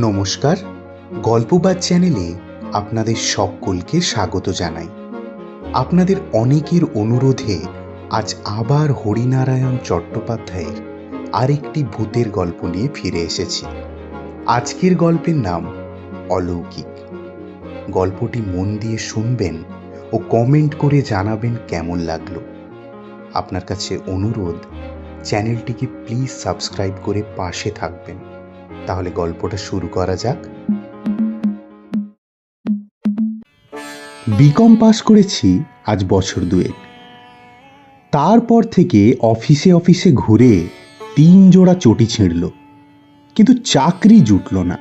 নমস্কার গল্পবাদ চ্যানেলে আপনাদের সকলকে স্বাগত জানাই। আপনাদের অনেকের অনুরোধে আজ আবার হরিনারায়ণ চট্টোপাধ্যায়ের আরেকটি ভূতের গল্প নিয়ে ফিরে এসেছি। আজকের গল্পের নাম অলৌকিক। গল্পটি মন দিয়ে শুনবেন ও কমেন্ট করে জানাবেন কেমন লাগল। আপনার কাছে অনুরোধ, চ্যানেলটিকে প্লিজ সাবস্ক্রাইব করে পাশে থাকবেন। তাহলে গল্পটা শুরু করা যাক। বিকম পাস করেছি আজ বছর দুয়েক। তারপর থেকে অফিসে অফিসে ঘুরে তিন জোড়া চটি ছিঁড়ল, কিন্তু চাকরি জুটল না।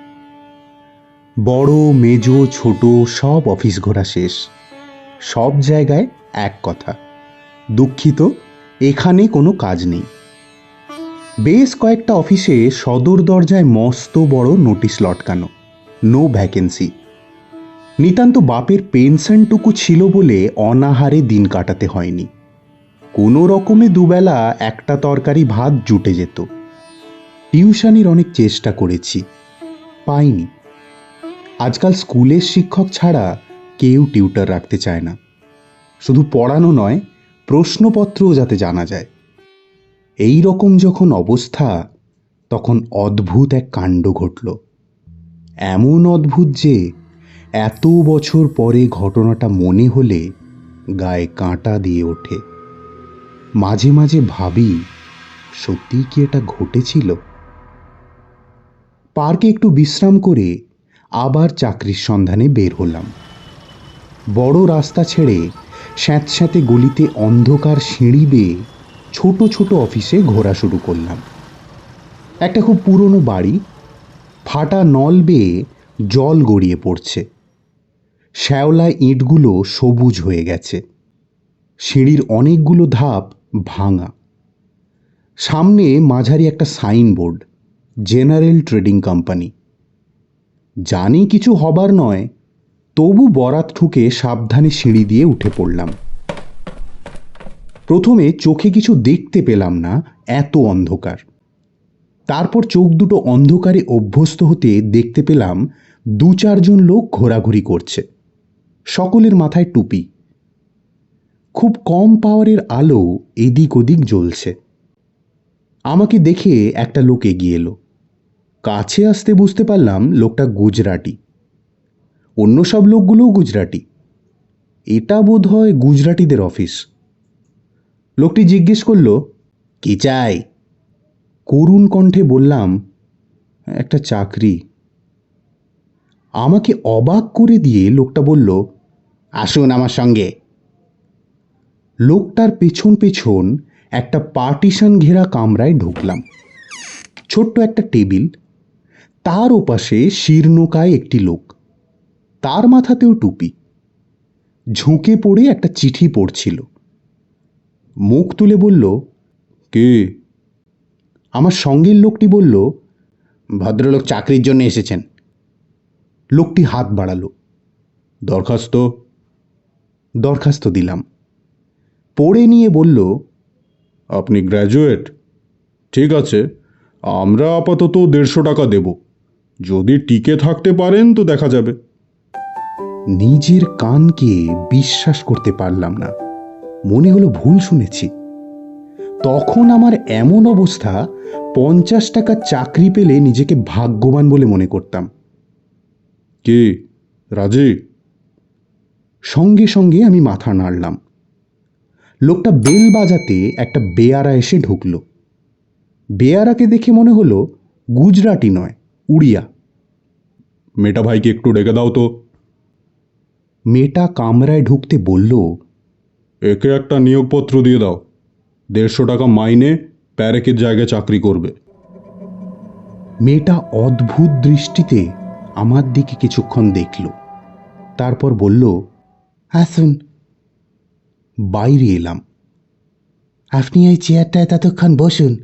বড়, মেজো, ছোট সব অফিস ঘোরা শেষ। সব জায়গায় এক কথা, দুঃখিত, এখানে কোনো কাজ নেই। বেশ কয়েকটা অফিসে সদর দরজায় মস্ত বড় নোটিশ লটকানো। নো ভ্যাকেন্সি নিতান্ত বাপের পেনশনটুকু ছিল বলে অনাহারে দিন কাটাতে হয়নি। কোনো রকমে দুবেলা একটা তরকারি ভাত জুটে যেত। টিউশনির অনেক চেষ্টা করেছি। পাইনি। আজকাল স্কুলের শিক্ষক ছাড়া কেউ টিউটার রাখতে চায় না। শুধু পড়ানো নয়, প্রশ্নপত্রও যাতে জানা যায়। এই রকম যখন অবস্থা, তখন অদ্ভুত এক কাণ্ড ঘটল। এমন অদ্ভুত যে, এত বছর পরে ঘটনাটা মনে হলে গায়ে কাঁটা দিয়ে ওঠে। মাঝে মাঝে ভাবি, সত্যিই কি এটা ঘটেছিল? পার্কে একটু বিশ্রাম করে আবার চাকরির সন্ধানে বের হলাম। বড় রাস্তা ছেড়ে স্যাঁতস্যাঁতে গলিতে অন্ধকার সিঁড়ি বেয়ে ছোট ছোট অফিসে ঘোরা শুরু করলাম। একটা খুব পুরনো বাড়ি, ফাটা নল বেয়ে জল গড়িয়ে পড়ছে। শ্যাওলা ইঁটগুলো সবুজ হয়ে গেছে। সিঁড়ির অনেকগুলো ধাপ ভাঙা। সামনে মাঝারি একটা সাইনবোর্ড, জেনারেল ট্রেডিং কোম্পানি। জানি কিছু হবার নয়, তবু বরাত ঠুকে সাবধানে সিঁড়ি দিয়ে উঠে পড়লাম। প্রথমে চোখে কিছু দেখতে পেলাম না, এত অন্ধকার। তারপর চোখ দুটো অন্ধকারে অভ্যস্ত হতে দেখতে পেলাম দু চারজন লোক ঘোরাঘুরি করছে, সকলের মাথায় টুপি। খুব কম পাওয়ারের আলো এদিক ওদিক জ্বলছে। আমাকে দেখে একটা লোক এগিয়ে এলো। কাছে আসতে বুঝতে পারলাম লোকটা গুজরাটি। অন্য সব লোকগুলোও গুজরাটি। এটা বোধ হয় গুজরাটিদের অফিস। লোকটি জিজ্ঞেস করল, কি চাই? করুণ কণ্ঠে বললাম, একটা চাকরি। আমাকে অবাক করে দিয়ে লোকটা বলল, আসুন আমার সঙ্গে। লোকটার পেছন পেছন একটা পার্টিশন ঘেরা কামরায় ঢুকলাম। ছোট্ট একটা টেবিল, তার ওপাশে শীর্ণকায় একটি লোক, তার মাথাতেও টুপি। ঝুঁকে পড়ে একটা চিঠি পড়ছিল। মুখ তুলে বলল, কে? আমার সঙ্গের লোকটি বলল, ভদ্রলোক চাকরির জন্য এসেছেন। লোকটি হাত বাড়ালো, দরখাস্ত? দরখাস্ত দিলাম। পড়ে নিয়ে বলল, আপনি গ্র্যাজুয়েট? ঠিক আছে, আমরা আপাতত দেড়শো টাকা দেব। যদি টিকে থাকতে পারেন তো দেখা যাবে। নিজের কানকে বিশ্বাস করতে পারলাম না। মনে হলো ভুল শুনেছি। তখন আমার এমন অবস্থা পঞ্চাশ টাকা চাকরি পেলে নিজেকে ভাগ্যবান বলে মনে করতাম। কে? রাজে? সঙ্গে সঙ্গে আমি মাথা নাড়লাম। লোকটা বেল বাজাতে একটা বেয়ারা এসে ঢুকল। বেয়ারাকে দেখে মনে হলো গুজরাটি নয় উড়িয়া। মেটা ভাইকে একটু ডেকে দাও তো। মেয়েটা কামরায় ঢুকতে বলল একে একটা নিয়োগপত্র দিয়ে দাও। দেড়শো টাকা মাইনে প্যারেকের জায়গায় চাকরি করবে। মেয়েটা অদ্ভুত দৃষ্টিতে আমার দিকে কিছুক্ষণ দেখল। তারপর বলল আসুন বাইরে এলাম। আপনি এই চেয়ারটায় ততক্ষণ বসুন।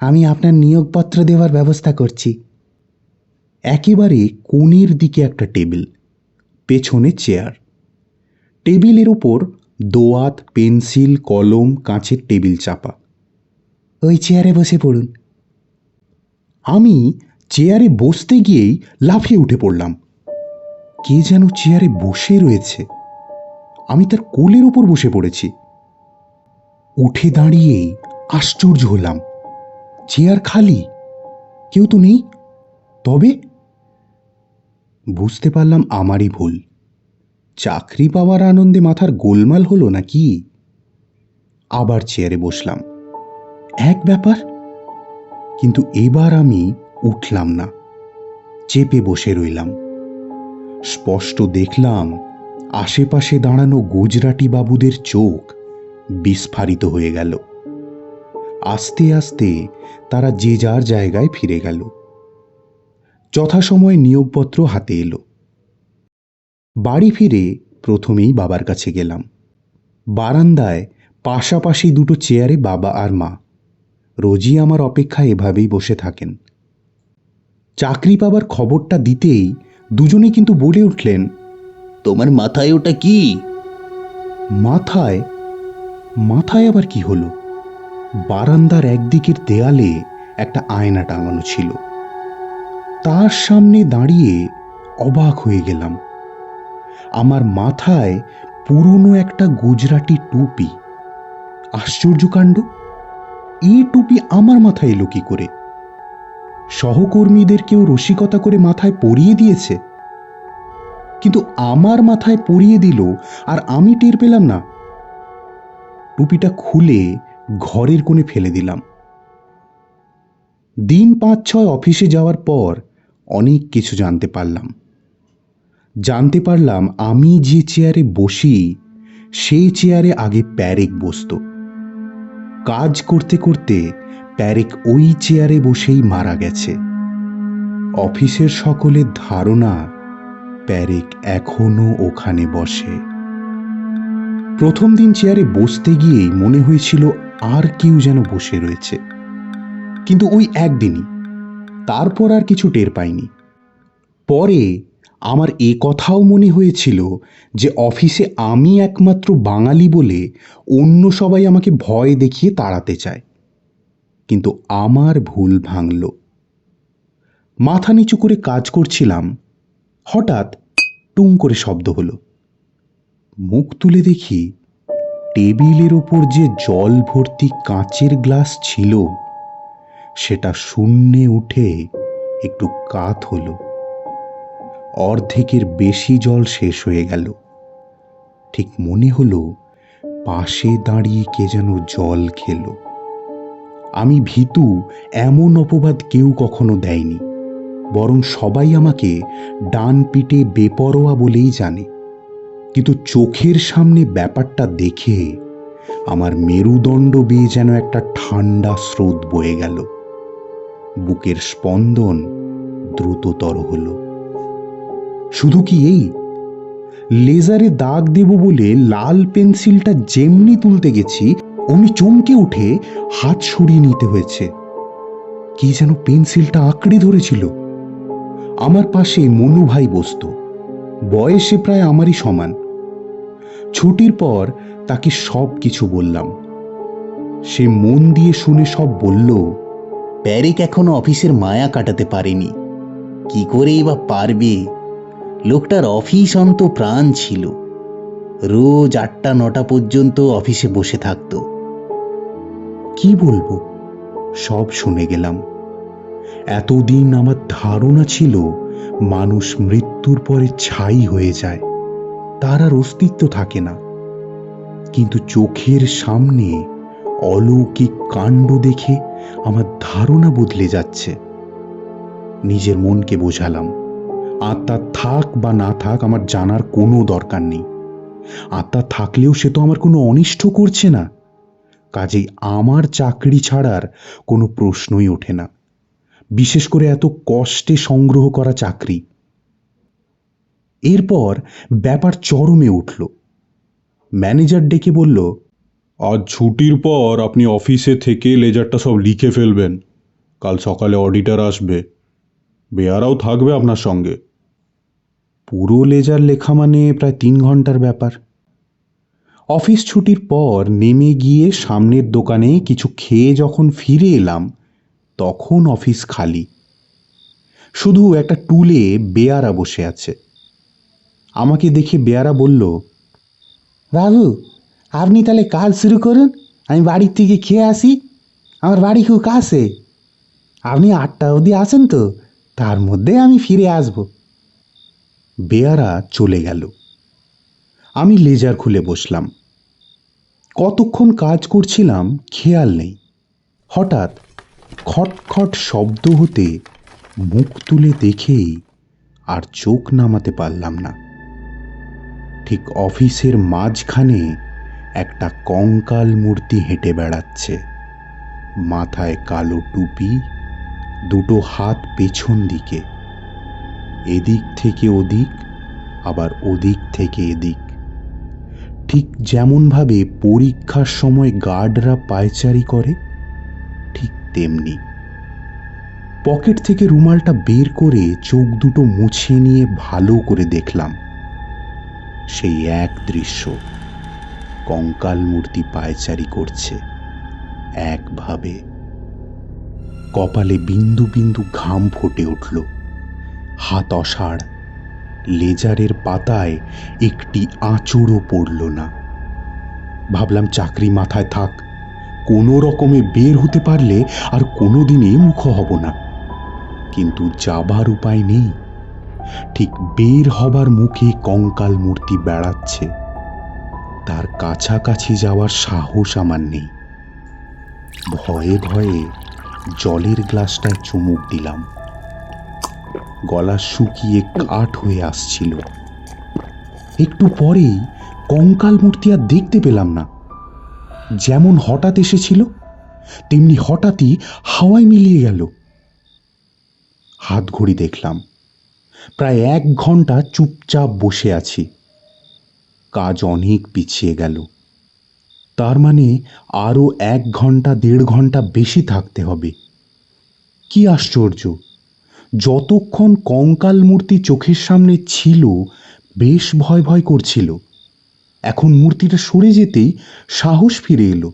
আমি আপনার নিয়োগপত্র দেওয়ার ব্যবস্থা করছি। একেবারে কোণের দিকে একটা টেবিল, পেছনে চেয়ার। টেবিলের ওপর দোয়াত পেন্সিল কলম কাঁচের টেবিল চাপা। ওই চেয়ারে বসে পড়ুন। আমি চেয়ারে বসতে গিয়েই লাফিয়ে উঠে পড়লাম। কে যেন চেয়ারে বসে রয়েছে। আমি তার কোলের ওপর বসে পড়েছি। উঠে দাঁড়িয়েই আশ্চর্য হলাম। চেয়ার খালি কেউ তো নেই। তবে বুঝতে পারলাম আমারই ভুল। চাকরি পাওয়ার আনন্দে মাথার গোলমাল হলো নাকি? আবার চেয়ারে বসলাম। এক ব্যাপার, কিন্তু এবার আমি উঠলাম না। চেপে বসে রইলাম। স্পষ্ট দেখলাম আশেপাশে দাঁড়ানো গুজরাটি বাবুদের চোখ বিস্ফারিত হয়ে গেল। আস্তে আস্তে তারা যে যার জায়গায় ফিরে গেল। যথাসময়ে নিয়োগপত্র হাতে এলো। বাড়ি ফিরে প্রথমেই বাবার কাছে গেলাম। বারান্দায় পাশাপাশি দুটো চেয়ারে বাবা আর মা। রোজই আমার অপেক্ষা এভাবেই বসে থাকেন। চাকরি পাবার খবরটা দিতেই দুজনেই কিন্তু বলে উঠলেন তোমার মাথায় ওটা কি? মাথায়? মাথায় আবার কি হলো? বারান্দার একদিকের দেয়ালে একটা আয়না টাঙানো ছিল। তার সামনে দাঁড়িয়ে অবাক হয়ে গেলাম। আমার মাথায় পুরনো একটা গুজরাটি টুপি। আশ্চর্যকাণ্ড এই টুপি আমার মাথায় এলো কি করে? সহকর্মীদের কেউ রসিকতা করে মাথায় পরিয়ে দিয়েছে? কিন্তু আমার মাথায় পরিয়ে দিল আর আমি টের পেলাম না। টুপিটা খুলে ঘরের কোণে ফেলে দিলাম। দিন পাঁচ ছয় অফিসে যাওয়ার পর অনেক কিছু জানতে পারলাম। জানতে পারলাম আমি যে চেয়ারে বসি, সেই চেয়ারে আগে প্যারেক বসত। কাজ করতে করতে প্যারেক ওই চেয়ারে বসেই মারা গেছে। অফিসের সকলের ধারণা, প্যারেক এখনও ওখানে বসে। প্রথম দিন চেয়ারে বসতে গিয়েই মনে হয়েছিল আর কেউ যেন বসে রয়েছে। কিন্তু ওই একদিনই। তারপর আর কিছু টের পাইনি। পরে আমার এ কথাও মনে হয়েছিল যে অফিসে আমি একমাত্র বাঙালি বলে অন্য সবাই আমাকে ভয় দেখিয়ে তাড়াতে চায়। কিন্তু আমার ভুল ভাঙল। মাথা নিচু করে কাজ করছিলাম। হঠাৎ টুং করে শব্দ হলো। মুখ তুলে দেখি টেবিলের ওপর যে জল ভর্তি কাঁচের গ্লাস ছিল, সেটা শূন্যে উঠে একটু কাত হলো। অর্ধেকের বেশি জল শেষ হয়ে গেল। ঠিক মনে হলো, পাশে দাঁড়িয়ে কে যেন জল খেলো। আমি ভীতু এমন অপবাদ কেউ কখনো দেয়নি, বরং সবাই আমাকে ডান পিটে বেপরোয়া বলেই জানে। কিন্তু চোখের সামনে ব্যাপারটা দেখে আমার মেরুদণ্ড বেয়ে যেন একটা ঠান্ডা স্রোত বয়ে গেল। বুকের স্পন্দন দ্রুততর হলো। শুধু কি এই? লেজারে দাগ দেব বলে লাল পেন্সিলটা যেমনি তুলতে গেছি, অমনি চমকে উঠে হাত সরিয়ে নিতে হয়েছে। কি যেন পেন্সিলটা আঁকড়ে ধরেছিল। আমার পাশে মনু ভাই বসত। বয়সে প্রায় আমারই সমান। ছুটির পর তাকে সব কিছু বললাম। সে মন দিয়ে শুনে সব বলল, প্যারিক এখনও অফিসের মায়া কাটাতে পারেনি। কি করেই বা পারবে? লোকটার অফিস অন্ত প্রাণ ছিল। রোজ আটটা নটা পর্যন্ত অফিসে বসে থাকতো। কি বলব? সব শুনে গেলাম। এতদিন আমার ধারণা ছিল মানুষ মৃত্যুর পরে ছাই হয়ে যায়। তার আর অস্তিত্ব থাকে না। কিন্তু চোখের সামনে অলৌকিক কাণ্ড দেখে আমার ধারণা বদলে যাচ্ছে। নিজের মনকে বোঝালাম। আত্মা থাক বা না থাক, আমার জানার কোনো দরকার নেই। আত্মা থাকলেও সে তো আমার কোনো অনিষ্ট করছে না। কাজেই আমার চাকরি ছাড়ার কোনো প্রশ্নই ওঠে না। বিশেষ করে এত কষ্টে সংগ্রহ করা চাকরি। এরপর ব্যাপার চরমে উঠল। ম্যানেজার ডেকে বলল, আজ ছুটির পর আপনি অফিসে থেকে লেজারটা সব লিখে ফেলবেন। কাল সকালে অডিটর আসবে। বেয়ারাও থাকবে আপনার সঙ্গে। পুরো লেজার লেখা মানে প্রায় তিন ঘণ্টার ব্যাপার। অফিস ছুটির পর নেমে গিয়ে সামনের দোকানে কিছু খেয়ে যখন ফিরে এলাম, তখন অফিস খালি। শুধু একটা টুলে বেয়ারা বসে আছে। আমাকে দেখে বেয়ারা বলল বাবু আপনি তাহলে কাজ শুরু করুন, আমি বাড়ির থেকে খেয়ে আসি। আমার বাড়ি খুব কাছে। আপনি আটটা অবধি আসেন তো? তার মধ্যে আমি ফিরে আসব। বেয়ারা চলে গেল। আমি লেজার খুলে বসলাম। কতক্ষণ কাজ করছিলাম খেয়াল নেই। হঠাৎ খটখট শব্দ হতে মুখ তুলে দেখেই আর চোখ নামাতে পারলাম না। ঠিক অফিসের মাঝখানে একটা কঙ্কাল মূর্তি হেঁটে বেড়াচ্ছে। মাথায় কালো টুপি দুটো হাত পেছন দিকে। এদিক থেকে ওদিক, আবার ওদিক থেকে এদিক। ঠিক যেমনভাবে পরীক্ষার সময় গার্ডরা পায়চারি করে, ঠিক তেমনি। পকেট থেকে রুমালটা বের করে চোখ দুটো মুছে নিয়ে ভালো করে দেখলাম। সেই এক দৃশ্য। কঙ্কাল মূর্তি পায়চারি করছে। একভাবে। কপালে বিন্দু বিন্দু ঘাম ফুটে উঠল। হাত অসাড়, লেজারের পাতায় একটি আঁচড়ও পড়ল না। ভাবলাম চাকরি মাথায় থাক, কোনো রকমে বের হতে পারলে আর কোনো দিনই মুখ হব না। কিন্তু যাবার উপায় নেই। ঠিক বের হবার মুখে কঙ্কাল মূর্তি বেড়াচ্ছে। তার কাছাকাছি যাওয়ার সাহস আমার নেই। ভয়ে ভয়ে জলের গ্লাসটায় চুমুক দিলাম। গলা শুকিয়ে কাঠ হয়ে আসছিল। একটু পরেই কঙ্কাল মূর্তি আর দেখতে পেলাম না। যেমন হঠাৎ এসেছিল, তেমনি হঠাৎই হাওয়ায় মিলিয়ে গেল। হাত ঘড়ি দেখলাম। প্রায় এক ঘণ্টা চুপচাপ বসে আছি। কাজ অনেক পিছিয়ে গেল। তার মানে আরও এক ঘণ্টা, দেড় ঘণ্টা বেশি থাকতে হবে। কি আশ্চর্য! যতক্ষণ কঙ্কাল মূর্তি চোখের সামনে ছিল, বেশ ভয় ভয় করছিল। এখন মূর্তিটা সরে যেতেই সাহস ফিরে এলো।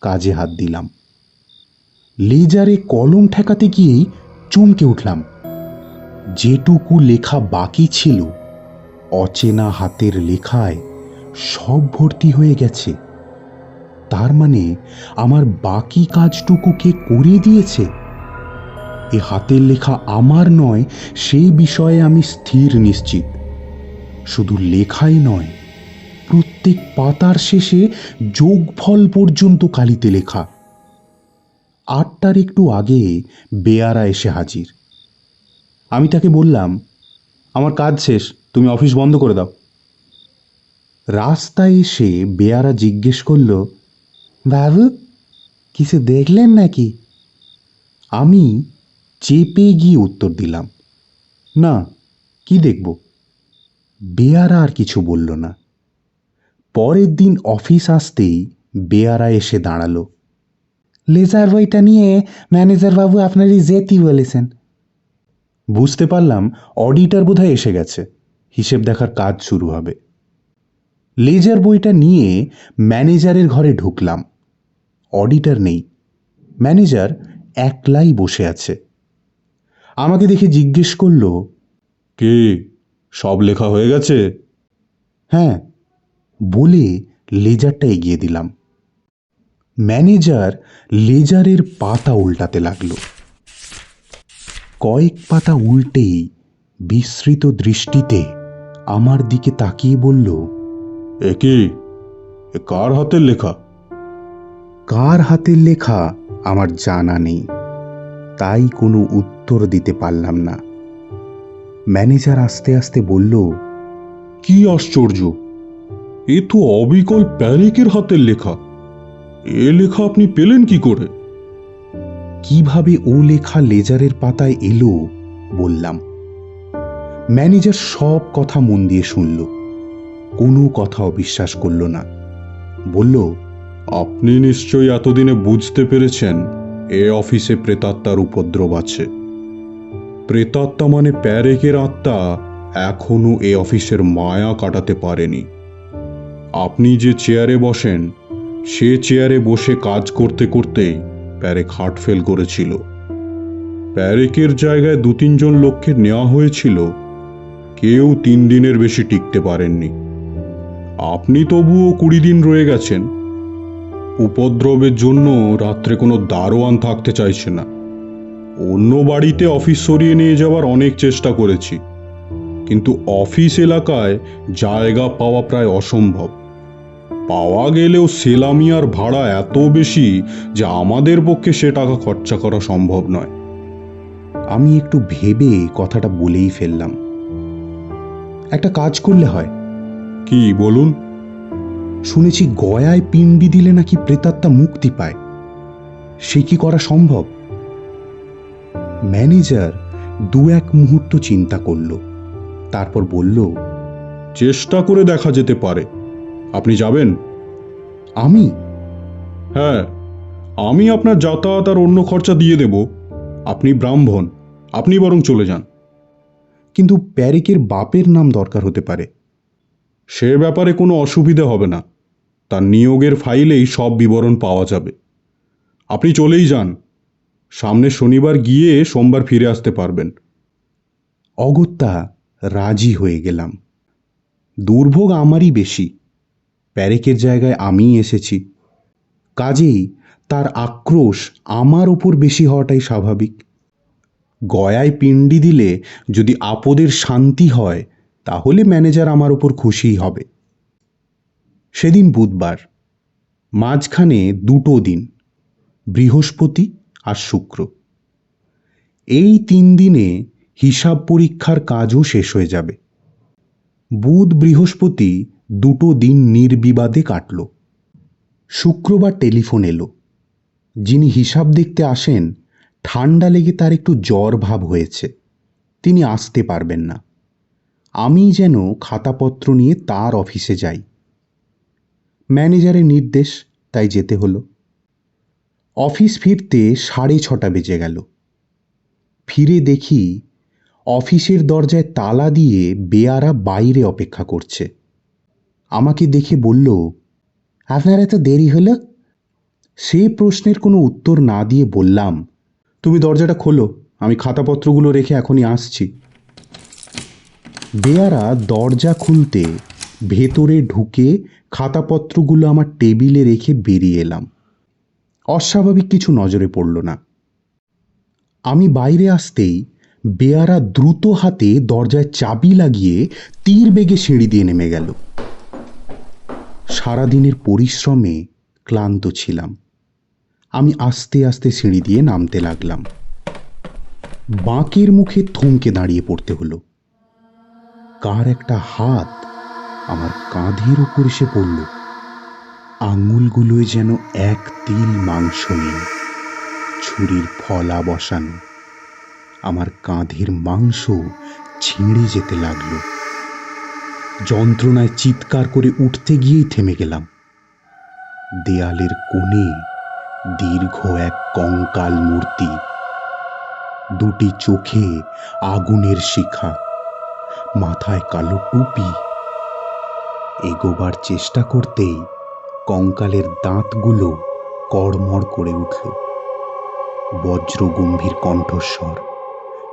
কাজে হাত দিলাম। লেজারে কলম ঠেকাতে গিয়েই চমকে উঠলাম। যেটুকু লেখা বাকি ছিল, অচেনা হাতের লেখায় সব ভর্তি হয়ে গেছে। তার মানে আমার বাকি কাজটুকু কে করে দিয়েছে? এ হাতের লেখা আমার নয় সেই বিষয়ে আমি স্থির নিশ্চিত। শুধু লেখাই নয়, প্রত্যেক পাতার শেষে যোগফল পর্যন্ত কালিতে লেখা। আটটার একটু আগে বেয়ারা এসে হাজির। আমি তাকে বললাম, আমার কাজ শেষ, তুমি অফিস বন্ধ করে দাও। রাস্তায় এসে বেয়ারা জিজ্ঞেস করল বাবু কিছু দেখলেন নাকি? আমি চেপে গিয়ে উত্তর দিলাম, না, কি দেখব? বেয়ারা আর কিছু বলল না। পরের দিন অফিস আসতেই বেয়ারা এসে দাঁড়াল। লেজার বইটা নিয়ে ম্যানেজার বাবু আপনারই যেতি বলেছেন। বুঝতে পারলাম, অডিটার বোধহয় এসে গেছে। হিসেব দেখার কাজ শুরু হবে। লেজার বইটা নিয়ে ম্যানেজারের ঘরে ঢুকলাম। অডিটার নেই। ম্যানেজার একলাই বসে আছে। আমাকে দেখে জিজ্ঞেস করল, কে? সব লেখা হয়ে গেছে? হ্যাঁ। বলে লেজারটা এগিয়ে দিলাম। ম্যানেজার লেজারের পাতা উল্টাতে লাগল। কয়েক পাতা উল্টেই বিস্মৃত দৃষ্টিতে আমার দিকে তাকিয়ে বলল, এ কি? কার হাতের লেখা? কার হাতের লেখা আমার জানা নেই। তাই কোনো উত্তর দিতে পারলাম না। ম্যানেজার আস্তে আস্তে বলল কি আশ্চর্য! এ তো অবিকল প্যারিকের হাতের লেখা। এ লেখা আপনি পেলেন কি করে? কীভাবে ও লেখা লেজারের পাতায় এলো বললাম। ম্যানেজার সব কথা মন দিয়ে শুনল। কোনো কথা অবিশ্বাস করল না। বলল আপনি নিশ্চয়ই এতদিনে বুঝতে পেরেছেন, এ অফিসে প্রেতাত্মার উপদ্রব আছে। প্রেতাত্মা মানে প্যারেকের আত্মা এখনও এ অফিসের মায়া কাটাতে পারেনি। আপনি যে চেয়ারে বসেন, সে চেয়ারে বসে কাজ করতে করতেই প্যারেক হার্ট ফেল করেছিল। প্যারেকের জায়গায় দু তিনজন লোককে নেওয়া হয়েছিল, কেউ তিন দিনের বেশি টিকতে পারেননি। আপনি তবুও কুড়ি দিন রয়ে গেছেন উপদ্রবের জন্য রাত্রে কোনো দারোয়ান থাকতে চাইছে না। অন্য বাড়িতে অফিস সরিয়ে নিয়ে যাওয়ার অনেক চেষ্টা করেছি। কিন্তু অফিস এলাকায় জায়গা পাওয়া প্রায় অসম্ভব। পাওয়া গেলেও সেলামিয়ার ভাড়া এত বেশি যে আমাদের পক্ষে সে টাকা খরচা করা সম্ভব নয়। আমি একটু ভেবে কথাটা বলেই ফেললাম। একটা কাজ করলে হয়। কি, বলুন? শুনেছি গয়ায় পিণ্ডি দিলে নাকি প্রেতাত্মা মুক্তি পায়। সে কি করা সম্ভব? ম্যানেজার দু এক মুহূর্ত চিন্তা করল তারপর বলল চেষ্টা করে দেখা যেতে পারে। আপনি যাবেন? আমি? হ্যাঁ আমি আপনার যাতায়াত আর অন্য খরচা দিয়ে দেব। আপনি ব্রাহ্মণ আপনি বরং চলে যান। কিন্তু প্যারিকের বাপের নাম দরকার হতে পারে। সে ব্যাপারে কোনো অসুবিধে হবে না। তার নিয়োগের ফাইলেই সব বিবরণ পাওয়া যাবে। আপনি চলেই যান। সামনে শনিবার গিয়ে সোমবার ফিরে আসতে পারবেন। অগত্যা রাজি হয়ে গেলাম। দুর্ভোগ আমারই বেশি। প্যারেকের জায়গায় আমিই এসেছি। কাজেই তার আক্রোশ আমার ওপর বেশি হওয়াটাই স্বাভাবিক। গয়ায় পিণ্ডি দিলে যদি আপদের শান্তি হয়, তাহলে ম্যানেজার আমার ওপর খুশিই হবে। সেদিন বুধবার, মাঝখানে দুটো দিন, বৃহস্পতি আর শুক্র। এই তিন দিনে হিসাব পরীক্ষার কাজও শেষ হয়ে যাবে। বুধ বৃহস্পতি দুটো দিন নির্বিবাদে কাটল। শুক্রবার টেলিফোন এলো। যিনি হিসাব দেখতে আসেন, ঠান্ডা লেগে তার একটু জ্বর ভাব হয়েছে। তিনি আসতে পারবেন না। আমি যেন খাতাপত্র নিয়ে তার অফিসে যাই। ম্যানেজারের নির্দেশ, তাই যেতে হলো। অফিস ফিরতে সাড়ে ছটা বেজে গেল। ফিরে দেখি অফিসের দরজায় তালা দিয়ে বেয়ারা বাইরে অপেক্ষা করছে। আমাকে দেখে বলল, আপনার এত দেরি হলো? সে প্রশ্নের কোনো উত্তর না দিয়ে বললাম, তুমি দরজাটা খোলো, আমি খাতাপত্রগুলো রেখে এখনই আসছি। বেয়ারা দরজা খুলতে ভেতরে ঢুকে খাতাপত্রগুলো আমার টেবিলে রেখে বেরিয়ে এলাম। অস্বাভাবিক কিছু নজরে পড়ল না। আমি বাইরে আসতেই বেয়ারা দ্রুত হাতে দরজায় চাবি লাগিয়ে তীর বেগে সিঁড়ি দিয়ে নেমে গেল। সারাদিনের পরিশ্রমে ক্লান্ত ছিলাম। আমি আস্তে আস্তে সিঁড়ি দিয়ে নামতে লাগলাম। বাঁকের মুখে থমকে দাঁড়িয়ে পড়তে হলো। কার একটা হাত আমার কাঁধের উপর এসে পড়ল। আঙুলগুলোয় যেন এক তিল মাংস নেই ছুরির ফলা বসানো। আমার কাঁধের মাংস ছিঁড়ে যেতে লাগল। যন্ত্রণায় চিৎকার করে উঠতে গিয়েই থেমে গেলাম। দেয়ালের কোণে দীর্ঘ এক কঙ্কাল মূর্তি। দুটি চোখে আগুনের শিখা, মাথায় কালো টুপি এগোবার চেষ্টা করতেই কঙ্কালের দাঁতগুলো কড়মড় করে উঠল। বজ্র গম্ভীর কণ্ঠস্বর,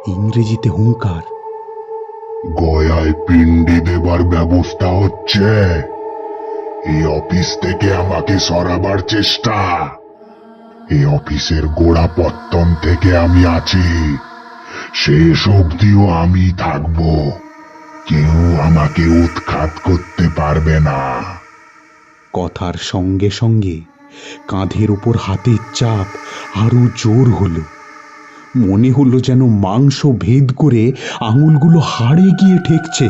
ইংরেজিতে হুঙ্কার। গয়ায় পিণ্ডি দেবার ব্যবস্থা হচ্ছে। এই অফিস থেকে আমাকে সরাবার চেষ্টা। এই অফিসের গোড়া পত্তন থেকে আমি আছি। শেষ অবধিও আমি থাকব। কেউ আমাকে উৎখাত করতে পারবে না। কথার সঙ্গে সঙ্গে কাঁধের উপর হাতের চাপ আরও জোর হলো। মনে হলো যেন মাংস ভেদ করে আঙুলগুলো হাড়ে গিয়ে ঠেকছে।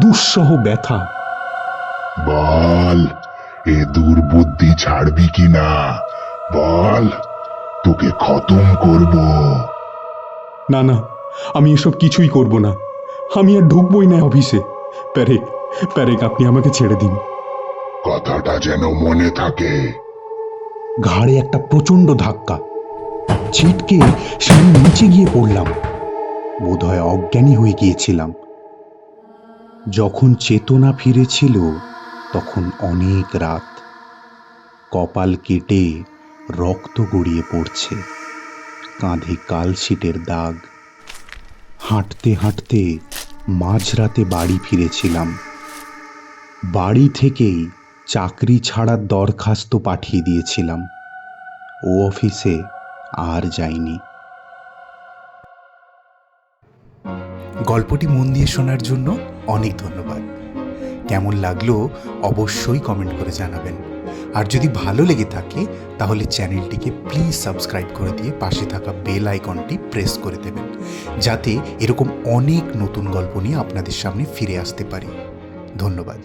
দুঃসহ ব্যথা। বল এ দুর্বুদ্ধি ছাড়বি কি না? বল তোকে খতম করব। না না আমি এসব কিছুই করব না। আমি আর ঢুকবই না অফিসে। প্যারেক প্যারেক আপনি আমাকে ছেড়ে দিন। কথাটা যেন মনে থাকে। ঘাড়ে একটা প্রচণ্ড ধাক্কা। ছিটকে সামনে নিচে গিয়ে পড়লাম। বোধহয় অজ্ঞানী হয়ে গিয়েছিলাম। যখন চেতনা ফিরেছিল তখন অনেক রাত। কপাল কেটে রক্ত গড়িয়ে পড়ছে। কাঁধে কালশিটের দাগ। হাঁটতে হাঁটতে মাঝরাতে বাড়ি ফিরেছিলাম। বাড়ি থেকেই চাকরি ছাড়ার দরখাস্ত পাঠিয়ে দিয়েছিলাম। ও অফিসে আর যাইনি। গল্পটি মন দিয়ে শোনার জন্য অনেক ধন্যবাদ। কেমন লাগল অবশ্যই কমেন্ট করে জানাবেন। আর যদি ভালো লেগে থাকে, তাহলে চ্যানেলটিকে প্লিজ সাবস্ক্রাইব করে দিয়ে পাশে থাকা বেল আইকনটি প্রেস করে দেবেন, যাতে এরকম অনেক নতুন গল্প নিয়ে আপনাদের সামনে ফিরে আসতে পারি। ধন্যবাদ।